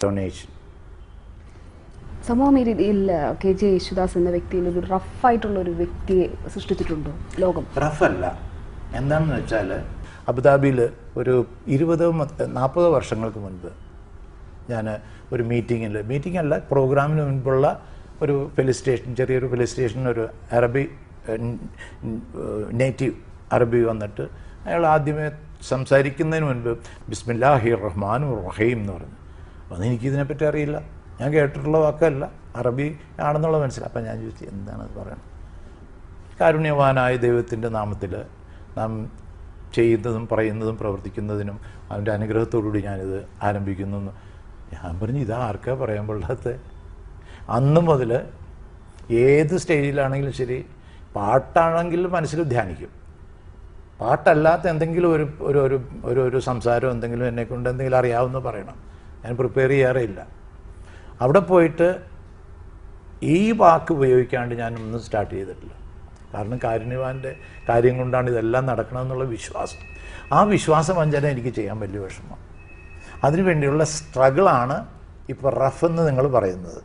Donation സംഭവം ഈ രീതിയിൽ കെ ജെ യേശുദാസ് എന്ന വ്യക്തിയിൽ ഒരു റഫായിട്ടുള്ള ഒരു വ്യക്തിയെ സൃഷ്ടിച്ചിട്ടുണ്ടോ ലോകം? റഫല്ല എന്താണെന്ന് വെച്ചാൽ അബുദാബിയിൽ ഒരു ഇരുപതോ നാൽപ്പതോ വർഷങ്ങൾക്ക് മുൻപ് ഞാൻ ഒരു മീറ്റിങ്ങിൽ മീറ്റിംഗ് അല്ല പ്രോഗ്രാമിന് മുൻപുള്ള ഒരു ഫെലിസ്റ്റേഷൻ ചെറിയൊരു ഫെലിസ്റ്റേഷൻ ഒരു അറബി നേറ്റീവ് അറബി വന്നിട്ട് അയാൾ ആദ്യമേ സംസാരിക്കുന്നതിന് മുൻപ് ബിസ്മില്ലാഹി റഹ്മാൻ റഹീം എന്ന് പറഞ്ഞു. അപ്പോൾ എനിക്കിതിനെപ്പറ്റി അറിയില്ല. ഞാൻ കേട്ടിട്ടുള്ള വാക്കല്ല. അറബി ആണെന്നുള്ള മനസ്സിലായി. അപ്പം ഞാൻ ചോദിച്ചു എന്താണ് അത് പറയുന്നത് കാരുണ്യവാനായ ദൈവത്തിന്റെ നാമത്തിൽ നാം ചെയ്യുന്നതും പറയുന്നതും പ്രവർത്തിക്കുന്നതിനും അവന്റെ അനുഗ്രഹത്തോടുകൂടി ഞാനിത് ആരംഭിക്കുന്നു ഞാൻ പറഞ്ഞു ഇത് ആർക്കാ പറയാൻ കൊള്ളാത്ത അന്ന് മുതൽ ഏത് സ്റ്റേജിലാണെങ്കിലും ശരി പാട്ടാണെങ്കിൽ മനസ്സിൽ ധ്യാനിക്കും. പാട്ടല്ലാത്ത എന്തെങ്കിലും ഒരു ഒരു ഒരു ഒരു സംസാരം എന്തെങ്കിലും എന്നെക്കൊണ്ട് എന്തെങ്കിലും അറിയാവുന്ന പറയണം. ഞാൻ പ്രിപ്പയർ ചെയ്യാറേയില്ല. അവിടെ പോയിട്ട് ഈ വാക്ക് ഉപയോഗിക്കാണ്ട് ഞാനൊന്നും സ്റ്റാർട്ട് ചെയ്തിട്ടില്ല. കാരണം കാരുണ്യവാന്റെ കാര്യം കൊണ്ടാണ് ഇതെല്ലാം നടക്കണമെന്നുള്ള വിശ്വാസം. ആ വിശ്വാസവഞ്ചന എനിക്ക് ചെയ്യാൻ വലിയ വിഷമം. അതിനുവേണ്ടിയുള്ള സ്ട്രഗിളാണ് ഇപ്പോൾ റഫ് എന്ന് നിങ്ങൾ പറയുന്നത്.